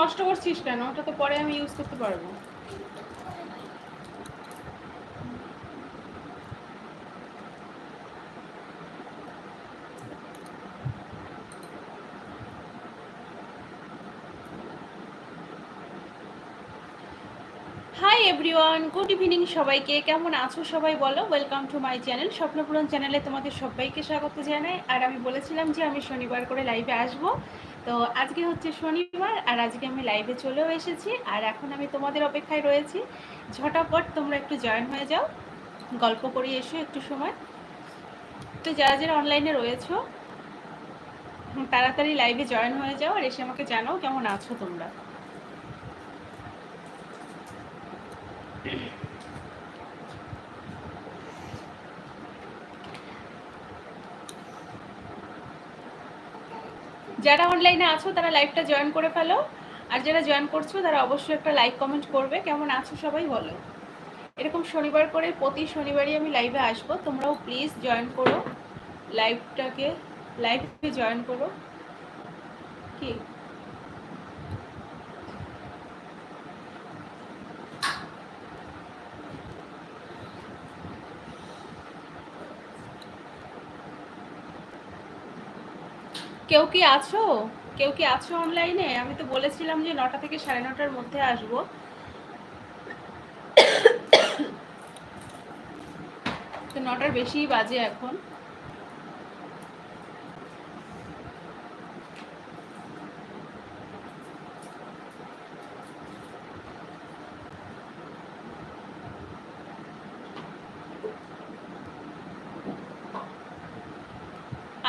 নষ্ট করছিস কেন? ওটা তো পরে আমি ইউজ করতে পারব। হাই এভরিওয়ান গুড ইভিনিং সবাইকে। কেমন আছো সবাই বলো? ওয়েলকাম টু মাই চ্যানেল স্বপ্নপূরণ চ্যানেলে তোমাদের সবাইকে স্বাগত জানাই। আর আমি বলেছিলাম যে আমি শনিবার করে লাইভে আসব। তো আজকে হচ্ছে শনিবার আর আজকে আমি লাইভে চলেও এসেছি আর এখন আমি তোমাদের অপেক্ষায় রয়েছি। ঝটাপট তোমরা একটু জয়েন হয়ে যাও, গল্প করি এসো একটু সময়। তো যারা যারা অনলাইনে রয়েছো, তাড়াতাড়ি লাইভে জয়েন হয়ে যাও আর এসে আমাকে জানাও কেমন আছো তোমরা। যারা অনলাইনে আছো, তারা লাইভটা জয়েন করে ফেলো। আর যারা জয়েন করছ, তারা অবশ্যই একটা লাইক কমেন্ট করবে। কেমন আছো সবাই বলো। এরকম শনিবার করে প্রতি শনিবারই আমি লাইভে আসব। তোমরাও প্লিজ জয়েন করো। লাইভটাকে লাইভে জয়েন করো। কি? কেউ কি আছো? কেউ কি আছো অনলাইনে আমি তো বলেছিলাম যে নটা থেকে সাড়ে নটার মধ্যে আসব। তো নটার বেশি বাজে এখন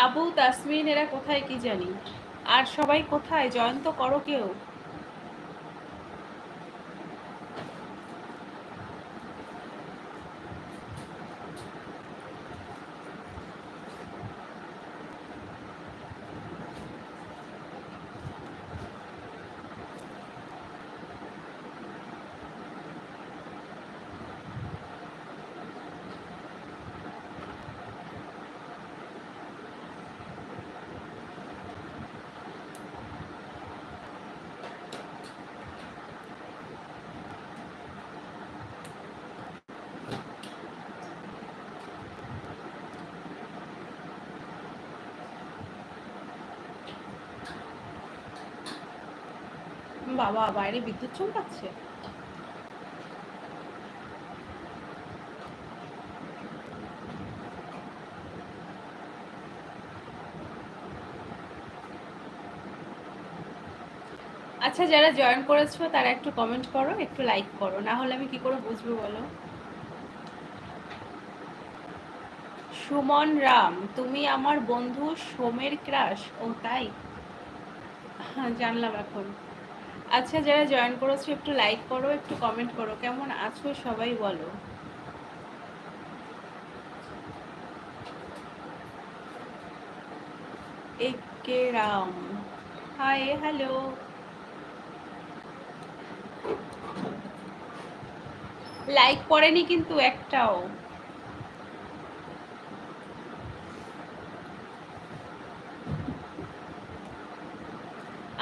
আবু তাসমিন এরা কোথায় কি জানি? আর সবাই কোথায়? জয়ন্ত করো কেউ। বাবা, বাইরে বিদ্যুৎ চমকাচ্ছে? আচ্ছা যারা জয়েন করেছ, তারা একটু কমেন্ট করো, একটু লাইক করো, না হলে আমি কি করে বুঝব বলো? সুমন রাম, তুমি আমার বন্ধু সোমের ক্রাশ, ও তাই? হ্যাঁ জানলাম এখন। আচ্ছা যারা জয়েন করেছ, একটু লাইক করো, একটু কমেন্ট করো। কেমন আছো সবাই বলো। একে রাম। হাই হ্যালো লাইক পড়েনি কিন্তু একটাও।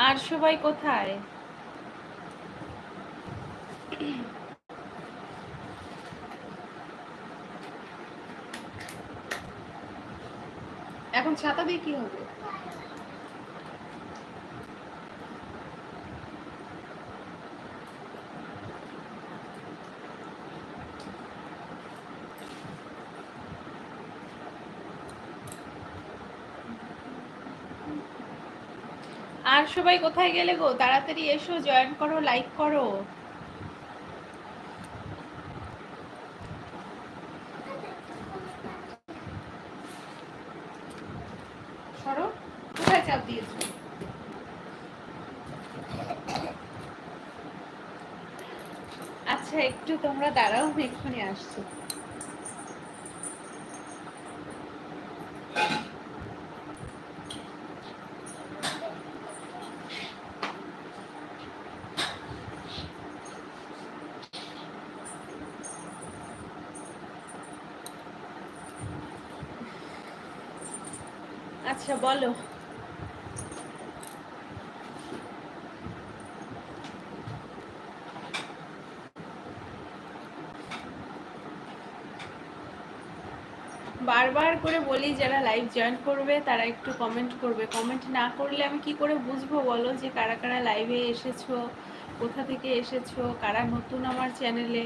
আর সবাই কোথায় এখন ছাতা কি হবে? আর সবাই কোথায় গেলে গো? তাড়াতাড়ি এসো জয়েন করো লাইক করো সরো কোথায় চাপ দিয়েছ আচ্ছা একটু তোমরা দাঁড়াও এক্ষুনি আসছি। আচ্ছা বলো বারবার করে বলি, যারা লাইভ জয়েন করবে, তারা একটু কমেন্ট করবে। কমেন্ট না করলে আমি কি করে বুঝব বলো যে, কারা কারা লাইভে এসেছ, কোথা থেকে এসেছ, কারা নতুন আমার চ্যানেলে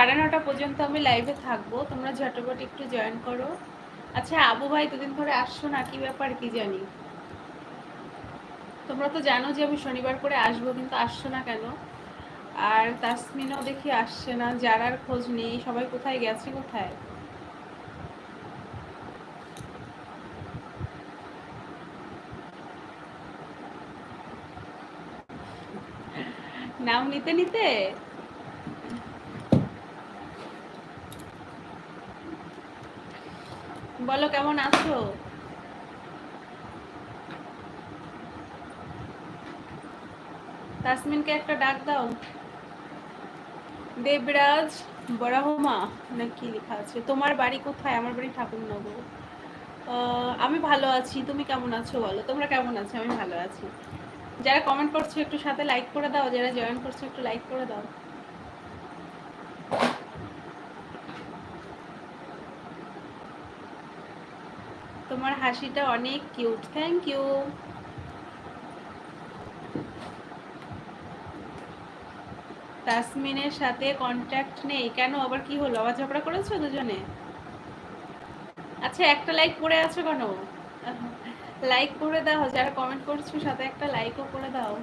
সাড়ে নটা পর্যন্ত আমি লাইভে থাকব। তোমরা ঝটপট একটু জয়েন করো। আচ্ছা আবু ভাই দুদিন ধরে আসছো না? কি ব্যাপার, কি জানি? তোমরা তো জানো যে আমি শনিবার করে আসব, কিন্তু আসছো না কেন? আর তাসমিনও দেখি আসছে না। যারার খোঁজ নেই। সবাই কোথায়? গেছে কোথায়? নাম নিতে নিতে? বলো, কেমন আছো? তাসমিনকে একটা ডাক দাও। দেবরাজ বরাহমা না কি লেখা আছে? তোমার বাড়ি কোথায়? আমার বাড়ি ঠাকুরনগর। আমি ভালো আছি, তুমি কেমন আছো বলো? তোমরা কেমন আছো? আমি ভালো আছি। যারা কমেন্ট করছ একটু সাথে লাইক করে দাও, যারা জয়েন করছ একটু লাইক করে দাও। তোমার হাসিটা অনেক কিউট থ্যাংক ইউ তাসমিনের সাথে কন্ট্যাক্ট নেই, কেন? আবার কি হলো? আবার ঝগড়া করেছ দুজনে? আচ্ছা একটা লাইক করে আছো কেন? লাইক করে দাও, যারা কমেন্ট করছ সাথে একটা লাইকও করে দাও।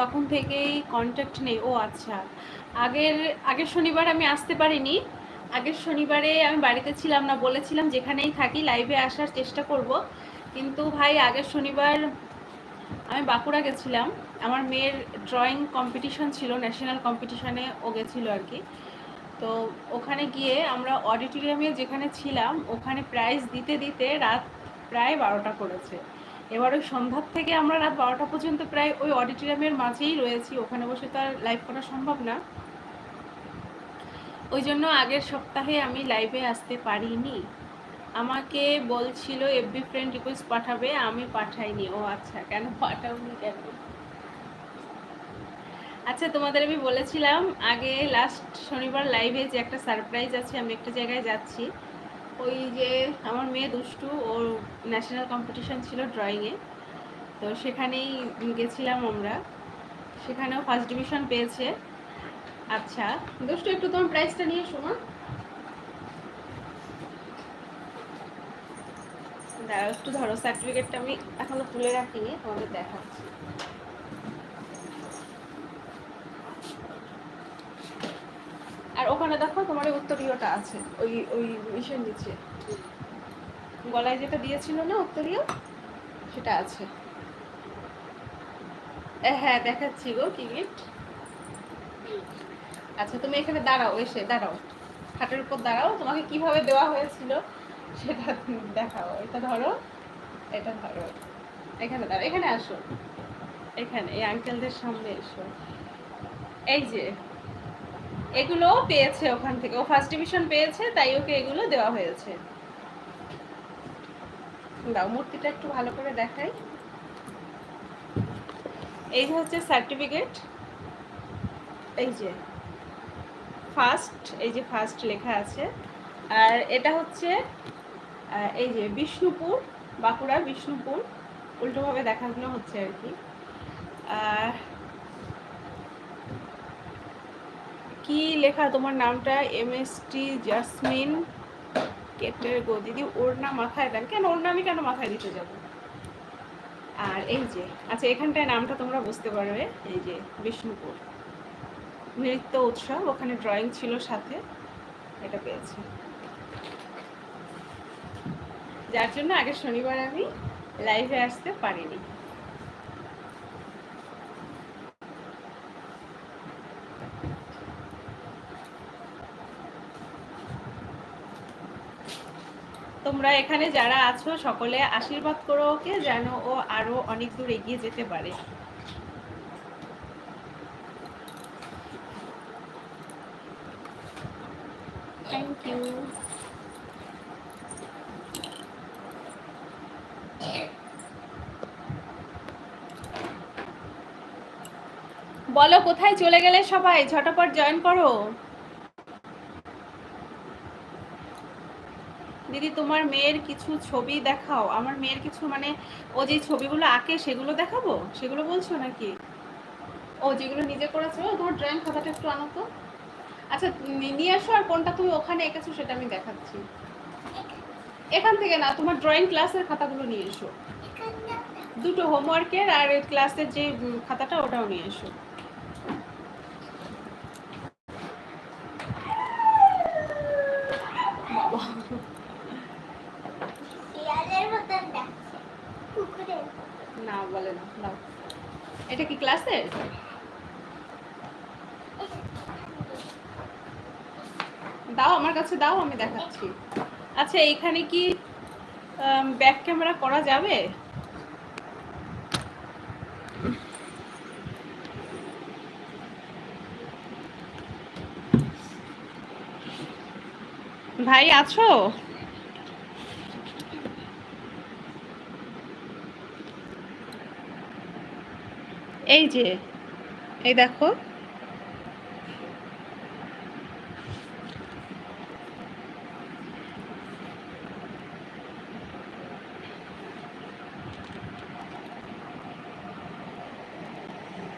তখন থেকেই কন্ট্যাক্ট নেই। ও আচ্ছা আগের আগের শনিবার আমি আসতে পারিনি। আগের শনিবারে আমি বাড়িতে ছিলাম না, বলেছিলাম যেখানেই থাকি লাইভে আসার চেষ্টা করব। কিন্তু ভাই, আগের শনিবার আমি বাঁকুড়া গেছিলাম। আমার মেয়ের ড্রয়িং কম্পিটিশন ছিল ন্যাশনাল কম্পিটিশনে ও গেছিল আর কি। তো ওখানে গিয়ে আমরা অডিটোরিয়ামে যেখানে ছিলাম, ওখানে প্রাইজ দিতে দিতে রাত প্রায় বারোটা করেছে। এবার ওই সন্ধ্যার থেকে আমরা রাত বারোটা পর্যন্ত প্রায় ওই অডিটোরিয়ামের মাঝেই রয়েছি, ওখানে বসে তো আর লাইভ করা সম্ভব না। ওই জন্য আগের সপ্তাহে আমি লাইভে আসতে পারিনি। আমাকে বলছিল এফবি ফ্রেন্ড রিকোয়েস্ট পাঠাবে, আমি পাঠাইনি। ও আচ্ছা কেন পাঠাওনি কেন? আচ্ছা তোমাদের আমি বলেছিলাম, আগে লাস্ট শনিবার লাইভে যে একটা সারপ্রাইজ আছে, আমি একটা জায়গায় যাচ্ছি। ওই যে আমার মেয়ে দুষ্টু, ওর ন্যাশনাল কম্পিটিশন ছিল ড্রয়িংয়ে তো সেখানেই গেছিলাম আমরা। সেখানেও ফার্স্ট ডিভিশন পেয়েছে। আচ্ছা দুষ্টু, একটু তোমার প্রাইসটা নিয়ে শোনো দাঁড়াও, একটু ধরো সার্টিফিকেটটা আমি এখনও তুলে রাখিনি, তোমাদের দেখাচ্ছি আর ওখানে দেখো উত্তরীয়টা আছে? ওই ওই মিশন নিচে। গলায় যেটা দিয়েছিল না উত্তরীয়? সেটা আছে। হ্যাঁ দেখাচ্ছি গো, কি গিফট আচ্ছা তুমি এখানে দাঁড়াও, এসে দাঁড়াও। খাটের উপর দাঁড়াও, তোমাকে কীভাবে দেওয়া হয়েছিল সেটা দেখাও। এটা ধরো এটা ধরো। এখানে দাঁড়াও, এখানে আসো। এখানে, এই আঙ্কেলদের সামনে এসো। এই যে এগুলো পেয়েছে ওখান থেকে। ও ফার্স্ট ডিভিশন পেয়েছে, তাই ওকে এগুলো দেওয়া হয়েছে। দাও, মূর্তিটা একটু ভালো করে দেখাই। এই যে হচ্ছে সার্টিফিকেট এই যে ফার্স্ট এই যে ফার্স্ট লেখা আছে। আর এটা হচ্ছে এই যে বিষ্ণুপুর বাঁকুড়া বিষ্ণুপুর। উল্টোভাবে দেখাগুলো হচ্ছে আর কি। কি লেখা? তোমার নামটা এম এস টি জাসমিন কেটের গো দিদি, ওর নাম মাথায় দেন। কেন? ওর নামই কেন মাথায় দিতে যাব? আর এই যে আচ্ছা এখানটায় নামটা তোমরা বুঝতে পারবে। এই যে, বিষ্ণুপুর। নৃত্য উৎসব, ওখানে ড্রয়িং ছিল সাথে। এটা পেয়েছি। যার জন্য আগে শনিবার আমি লাইভে আসতে পারিনি। তোমরা এখানে যারা আছো সকলে আশীর্বাদ করো ওকে যেন ও আরও অনেক দূর এগিয়ে যেতে পারে। থ্যাংক ইউ বলো কোথায় চলে গেলে সবাই? ঝটাপট জয়েন করো। দিদি তোমার মেয়ের কিছু ছবি দেখাও। আমার মেয়ের কিছু মানে ও যে ছবিগুলো আঁকে সেগুলো দেখাবো? সেগুলো বলছো নাকি? ও, যেগুলো নিজে করেছ? তোমার ড্রয়িং খাতাটা একটু আনো তো। আচ্ছা নিয়ে আসো আর কোনটা তুমি ওখানে এঁকেছো সেটা আমি দেখাচ্ছি। এখান থেকে না, তোমার ড্রয়িং ক্লাসের খাতাগুলো নিয়ে এসো। দুটো হোমওয়ার্কের আর ক্লাসের যে খাতাটা ওটাও নিয়ে এসো বাবা শিয়ালের মতন ডাকছে কুকুরের মতন। না বলে না দাও এটা কি ক্লাসের? দাও, আমার কাছে দাও, আমি দেখাচ্ছি। আচ্ছা এখানে কি ব্যাক ক্যামেরা করা যাবে? ভাই, আছো? এই যে এই দেখো।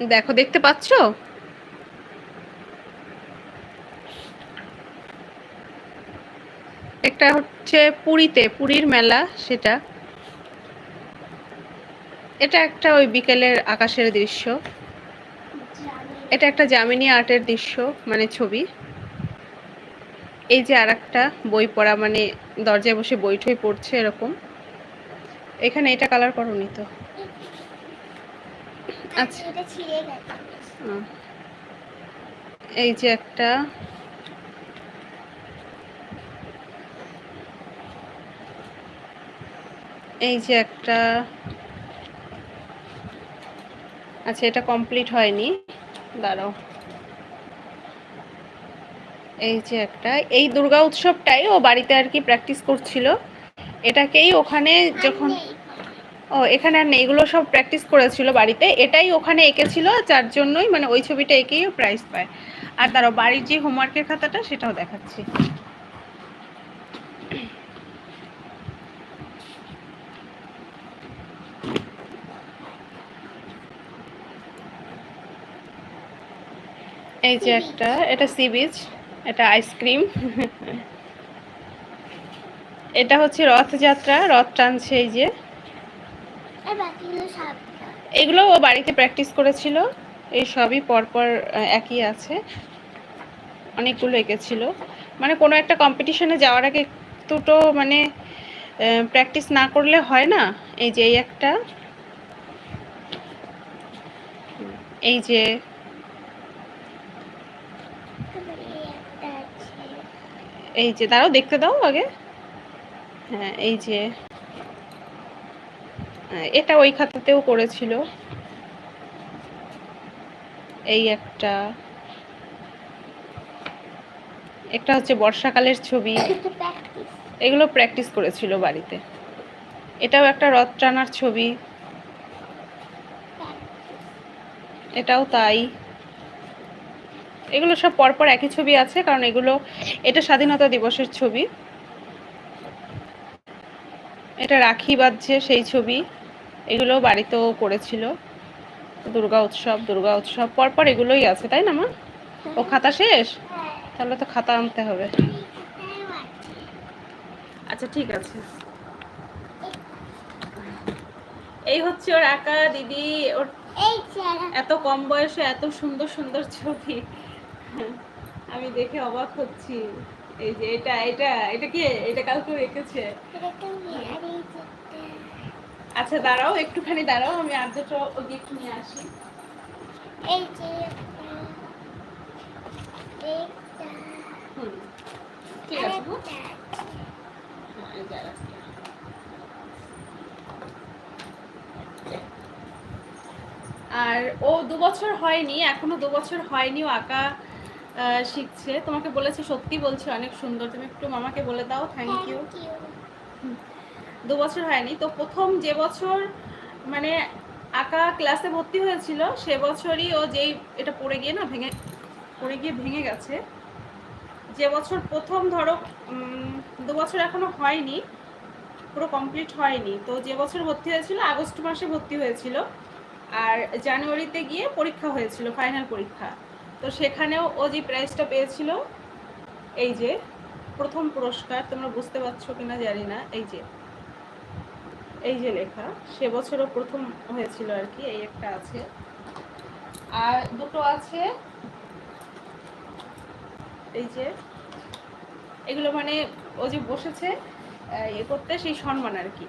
দেখো দেখতে পাচ্ছ? একটা হচ্ছে পুরীতে পুরীর মেলা সেটা। এটা একটা ওই বিকেলের আকাশের দৃশ্য। এটা একটা জামিনী আর্টের দৃশ্য মানে ছবি। এই যে আর একটা বই পড়া মানে দরজায় বসে বই টই পড়ছে এরকম। এখানে এটা কালার করনি তো। আচ্ছা। এই যে একটা এই যে একটা আচ্ছা এটা কমপ্লিট হয়নি। দাঁড়াও। এই যে একটা, এই দুর্গা উৎসবটাই ও বাড়িতে আর কি প্র্যাকটিস করছিল। এটাকেই ওখানে যখন, ও, এখানে আর নেই, এগুলো সব প্র্যাকটিস করেছিল বাড়িতে। এটাই ওখানে এঁকেছিল, যার জন্যই মানে ওই ছবিটা এঁকেই প্রাইজ পায়। আর তারও বাড়ির যে হোমওয়ার্কের খাতাটা সেটাও দেখাচ্ছি। এই যে একটা, এটা সি বিচ এটা আইসক্রিম এটা হচ্ছে রথযাত্রা, রথ টানছে এই যে। এগুলো ও বাড়িতে প্র্যাকটিস করেছিল, এই সবই পরপর একই আছে। অনেকগুলো এঁকেছিল। মানে কোনো একটা কম্পিটিশনে যাওয়ার আগে দুটো মানে প্র্যাকটিস না করলে হয় না? এই যে এই একটা। এই যে তারপরে এই একটা আছে এই যে দাঁড়াও দেখতে দাও আগে। হ্যাঁ এই যে। এটা ওই খাতাতেও করেছিল। এই একটা। একটা হচ্ছে বর্ষাকালের ছবি। এগুলো প্র্যাকটিস করেছিল বাড়িতে। এটাও একটা রথ টানার ছবি। এটাও তাই। এগুলো সব পরপর একই ছবি আছে কারণ এগুলো এটা স্বাধীনতা দিবসের ছবি। এটা রাখি বাঁধছে সেই ছবি। এগুলো বাড়িতেও করেছিল। দুর্গা উৎসব দুর্গা উৎসব পরপর এগুলোই আছে তাই না মা? ও খাতা শেষ? তাহলে তো খাতা আনতে হবে। আচ্ছা ঠিক আছে। এই হচ্ছে ওর আঁকা দিদি ওর এত কম বয়সে এত সুন্দর সুন্দর ছবি। আমি দেখে অবাক হচ্ছি। এই যে এটা এটা এটা কি? এটা কালকে এটা। আচ্ছা দাঁড়াও, একটুখানি দাঁড়াও, আমি আর দুটো একটু নিয়ে আসি। এই ঠিক আছে আর ও দু বছর হয়নি, এখনও দু বছর হয়নি ও আঁকা শিখছে। তোমাকে বলেছে সত্যি বলছে অনেক সুন্দর। তুমি একটু মামাকে বলে দাও থ্যাংক ইউ দু বছর হয়নি। তো প্রথম যে বছর মানে আঁকা ক্লাসে ভর্তি হয়েছিল সে বছরই ও যেই এটা পড়ে গিয়ে না ভেঙে পড়ে গিয়ে ভেঙে গেছে। যে বছর প্রথম ধরো দু বছর এখনও হয়নি পুরো কমপ্লিট হয়নি। তো যে বছর ভর্তি হয়েছিল আগস্ট মাসে ভর্তি হয়েছিল। আর জানুয়ারিতে গিয়ে পরীক্ষা হয়েছিল ফাইনাল পরীক্ষা। তো সেখানেও ও যে প্রাইজটা পেয়েছিল। এই যে, প্রথম পুরস্কার, তোমরা বুঝতে পারছ কিনা জানি না, এই যে। এই যে লেখা, সে বছরও প্রথম হয়েছিল আর কি, এই একটা আছে। আর দুটো আছে, এই যে, এগুলো মানে ও যে বসেছে ইয়ে করতে সেই সম্মান আর কি।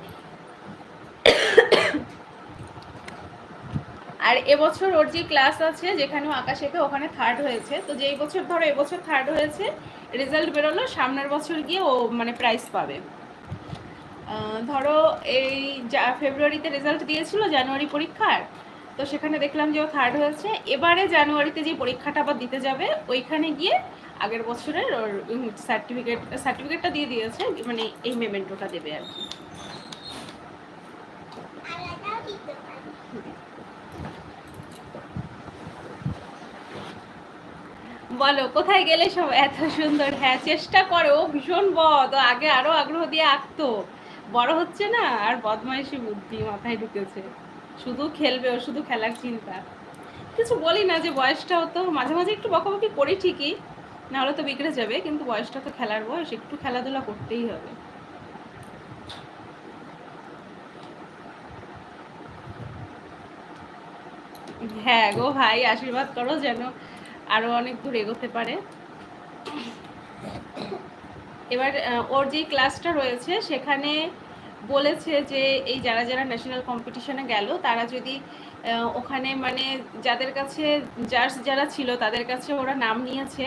আর এবছর ওর যে ক্লাস আছে যেখানে আঁকা শেখে ওখানে থার্ড হয়েছে। তো যেই বছর, ধরো এবছর থার্ড হয়েছে রেজাল্ট বেরোলো, সামনের বছর গিয়ে ও মানে প্রাইজ পাবে। ধরো এই যা ফেব্রুয়ারিতে রেজাল্ট দিয়েছিল জানুয়ারি পরীক্ষার, তো সেখানে দেখলাম যে ও থার্ড হয়েছে। এবারে জানুয়ারিতে যে পরীক্ষাটা আবার দিতে যাবে, ওইখানে গিয়ে আগের বছরের ওর সার্টিফিকেট সার্টিফিকেটটা দিয়ে দিয়েছে মানে এই মেমেন্টোটা দেবে আর কি আলাদাও দিতে পারি। বলো, কোথায় গেলে সব এত সুন্দর? হ্যাঁ চেষ্টা করো ও ভীষণ বদ। আগে আরও আগ্রহ দিয়ে আঁকতো। বড় হচ্ছে না, আর বদমাইশি বুদ্ধি মাথায় ঢুকেছে। শুধু খেলবে ও, শুধু খেলার চিন্তা। কিছু বলি না যে বয়সটাও তো মাঝে মাঝে একটু বকাবকি করি ঠিকই, নাহলে তো বিগড়ে যাবে, কিন্তু বয়সটা তো খেলার বয়স, একটু খেলাধুলা করতেই হবে। হ্যাঁ গো ভাই, আশীর্বাদ করো যেন। আরও অনেক দূর এগোতে পারে। এবার ওর যে ক্লাসটা রয়েছে, সেখানে বলেছে যে এই যারা যারা ন্যাশনাল কম্পিটিশনে গেল, তারা যদি ওখানে মানে যাদের কাছে জার্স যারা ছিল, তাদের কাছে ওরা নাম নিয়েছে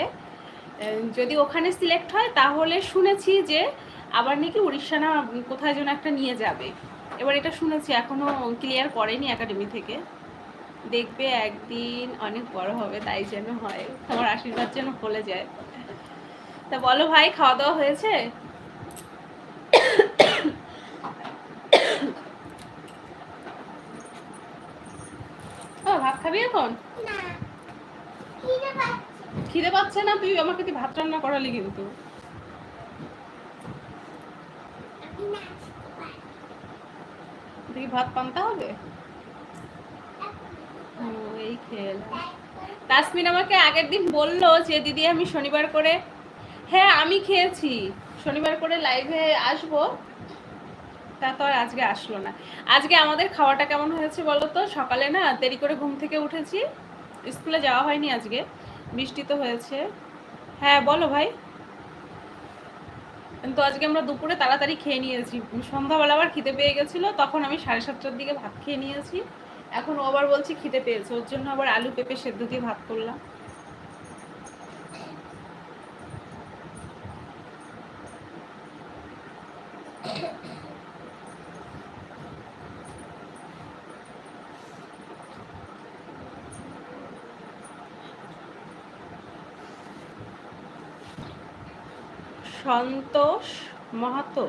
যদি ওখানে সিলেক্ট হয়, তাহলে শুনেছি যে আবার নাকি উড়িষ্যা না, কোথায় যেন একটা নিয়ে যাবে। এবার এটা শুনেছি, এখনও ক্লিয়ার করেনি একাডেমি থেকে। দেখবে একদিন অনেক বড় হবে তাই যেন হয়। তোমার আশীর্বাদ যেন ফলে যায়। তা বলো ভাই খাওয়া দাওয়া হয়েছে? ভাত খাবি এখন। খিদে পাচ্ছে। না? তুই আমাকে তুই ভাত রান্না করালি কিন্তু। তুই ভাত পান্তা হবে? এই তাসমিন আমাকে আগের দিন বলল যে, দিদি, আমি শনিবার করে হ্যাঁ আমি খেয়েছি। শনিবার করে লাইভে আসব। তা তো আর আজকে আসলো না। আজকে আমাদের খাওয়াটা কেমন হয়েছে বলো তো? সকালে না দেরি করে ঘুম থেকে উঠেছি। স্কুলে যাওয়া হয়নি আজকে। বৃষ্টি তো হয়েছে। হ্যাঁ বলো ভাই। তো আজকে আমরা দুপুরে তাড়াতাড়ি খেয়ে নিয়েছি। সন্ধ্যাবেলা আবার খিদে পেয়ে গেছিল। তখন আমি সাড়ে সাতটার দিকে ভাত খেয়ে নিয়েছি। এখন ও আবার বলছি খিদে পেয়েছে, ওর জন্য আবার আলু পেঁপে সেদ্ধ দিয়ে ভাত করলাম। সন্তোষ মাহাতো,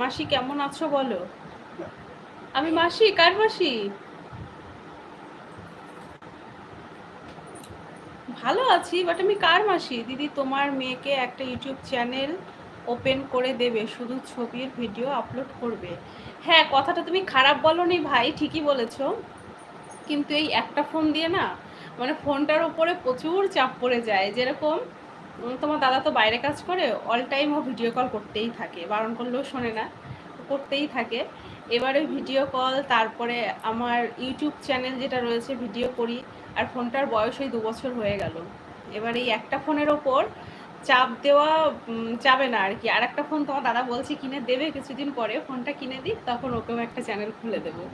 মাসি কেমন আছো বলো? আমি মাসি, কার মাসি? ভালো আছি বাট আমি কার মাসি? দিদি, তোমার মেয়েকে একটা ইউটিউব চ্যানেল ওপেন করে দেবে, শুধু ছবির ভিডিও আপলোড করবে। হ্যাঁ কথাটা তুমি খারাপ বলনি ভাই, ঠিকই বলেছ। কিন্তু এই একটা ফোন দিয়ে না মানে ফোনটার উপরে প্রচুর চাপ পড়ে যায়। যেরকম তোমার দাদা তো বাইরে কাজ করে অল টাইম ও ভিডিও কল করতেই থাকে। বারণ করলেও শোনে না, করতেই থাকে। এবারে ভিডিও কল তারপরে আমার ইউটিউব চ্যানেল যেটা রয়েছে ভিডিও করি। আর ফোনটার বয়স ওই দু বছর হয়ে গেল। এবার এই একটা ফোনের ওপর চাপ দেওয়া যাবে না আর কি। আর একটা ফোন তোমার দাদা বলছে কিনে দেবে কিছুদিন পরে। ফোনটা কিনে দিক, তখন ওকেও একটা চ্যানেল খুলে দেবো।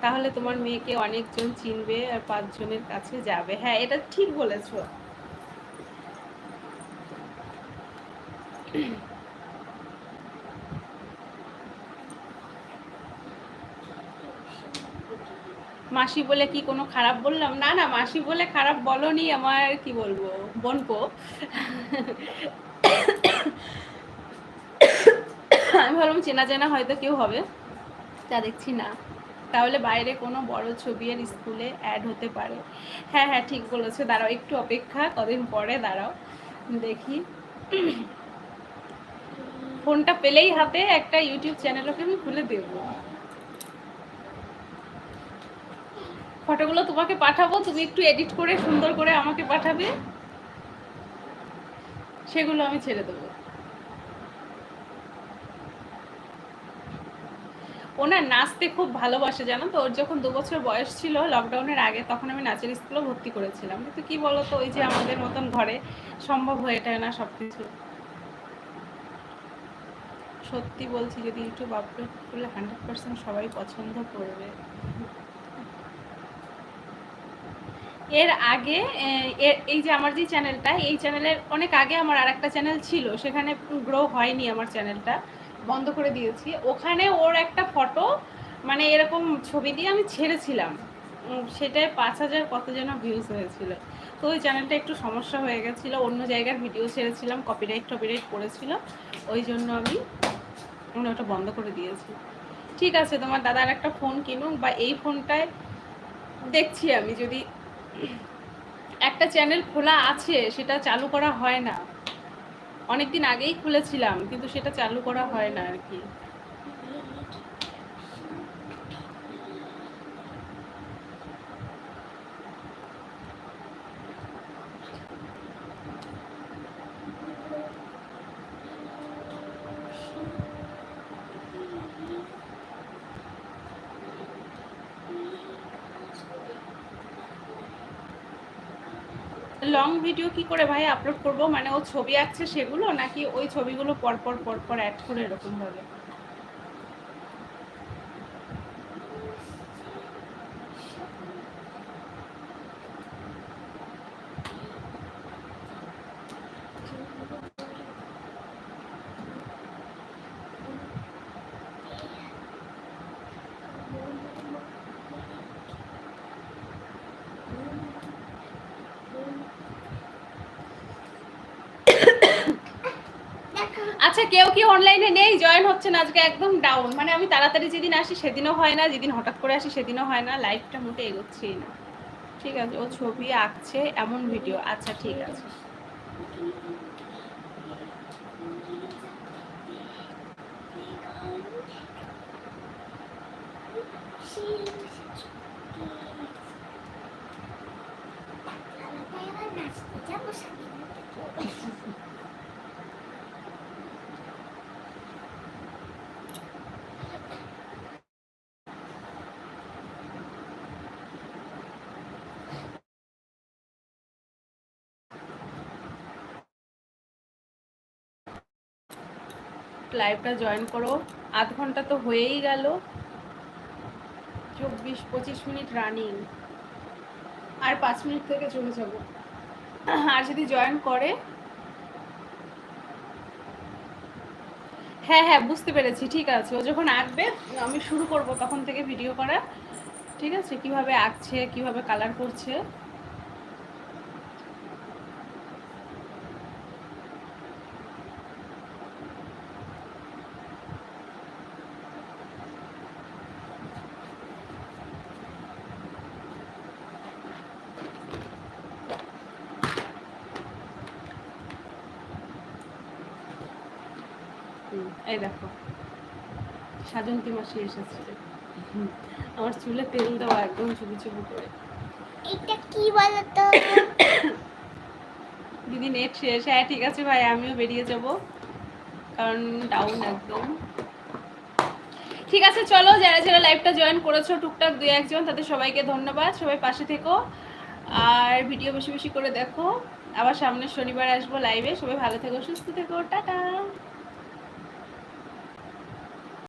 তাহলে তোমার মেয়েকে অনেকজন চিনবে আর পাঁচজনের কাছে যাবে। হ্যাঁ এটা ঠিক বলেছ। মাসি বলে কি কোনো খারাপ বললাম? না না, মাসি বলে খারাপ বলনি, আমার কি বলব? বোনপো আমি ভাবলাম চেনা চেনা হয়তো কেউ হবে, তা দেখছি না। তাহলে বাইরে কোনো বড় ছবি আর স্কুলে অ্যাড হতে পারে। হ্যাঁ হ্যাঁ ঠিক বলেছ। দাঁড়াও, একটু অপেক্ষা, কদিন পরে দাঁড়াও, দেখি। ফোনটা পেলেই হাতে একটা ইউটিউব চ্যানেল ওকে আমি খুলে দেবো। ফটোগুলো তোমাকে পাঠাবো, তুমি একটু এডিট করে, সুন্দর করে আমাকে পাঠাবে। সেগুলো আমি ছেড়ে দেবো। ও না নাচতে খুব ভালোবাসে, জানো তো? ওর যখন দু বছর বয়স ছিল লকডাউনের আগে, তখন আমি নাচের স্কুলে ভর্তি করেছিলাম। কিন্তু কি বলতো, ওই যে আমাদের মতন ঘরে সম্ভব হয়ে ওঠে না সব কিছু সত্যি বলছি, যদি ইউটিউব আপলোড করলে হান্ড্রেড পার্সেন্ট সবাই পছন্দ করবে। এর আগে এই যে আমার যে চ্যানেলটা, এই চ্যানেলের অনেক আগে আমার আর একটা চ্যানেল ছিল, সেখানে গ্রো হয়নি আমার চ্যানেলটা, বন্ধ করে দিয়েছি। ওখানে ওর একটা ফটো মানে এরকম ছবি দিয়ে আমি ছেড়েছিলাম। সেটায় পাঁচ হাজার কত যেন ভিউজ হয়েছিল। তো ওই চ্যানেলটা একটু সমস্যা হয়ে গেছিল, অন্য জায়গার ভিডিও ছেড়েছিলাম কপিরাইট টপিরাইট করেছিল। ওই জন্য আমি আমি ওটা বন্ধ করে দিয়েছি। ঠিক আছে, তোমার দাদার একটা ফোন কিনুক বা এই ফোনটায় দেখছি আমি, যদি একটা চ্যানেল খোলা আছে, সেটা চালু করা হয় না। অনেকদিন আগেই খুলেছিলাম, কিন্তু সেটা চালু করা হয় না আর কি। ভিডিও কি করে ভাই আপলোড করব? মানে ও ছবি আঁকছে সেগুলো নাকি ওই ছবিগুলো পরপর পরপর অ্যাড করে এরকম ভাবে দেখো আচ্ছা কেউ কি অনলাইনে নেই? জয়েন হচ্ছে না আজকে একদম ডাউন মানে আমি তাড়াতাড়ি যেদিন আসি সেদিনও হয় না যেদিন হঠাৎ করে আসি সেদিনও হয় না লাইফটা মোটে এগোচ্ছেই না। ঠিক আছে ও ছবি আঁকছে এমন ভিডিও আচ্ছা ঠিক আছে। এবার নাচতে লাইভটা জয়েন করো। আধ ঘণ্টা তো হয়েই গেল। চব্বিশ, পঁচিশ মিনিট রানিং আর পাঁচ মিনিট থেকে চলে যাব। আর যদি জয়েন করে হ্যাঁ হ্যাঁ বুঝতে পেরেছি, ঠিক আছে। ও যখন আঁকবে, আমি শুরু করব তখন থেকে ভিডিও করা ঠিক আছে? কীভাবে আঁকছে, কীভাবে কালার করছে? এই দেখো। সাজন্তী মাসি এসেছে। আমার চুলে তেল দেওয়া একদম চুপি চুপি করে। এটা কি বলতো? দিদি নেট শেষ। হ্যাঁ ঠিক আছে ভাই আমিও বেরিয়ে যাব। কারণ ডাউন একদম। ঠিক আছে চলো যারা যারা লাইভটা জয়েন করেছ টুকটাক দুই একজন তাদের সবাইকে ধন্যবাদ। সবাই পাশে থেকো। আর ভিডিও বেশি বেশি করে দেখো। আবার সামনের শনিবার আসব লাইভে সবাই ভালো থেকো সুস্থ থেকো। টাটা!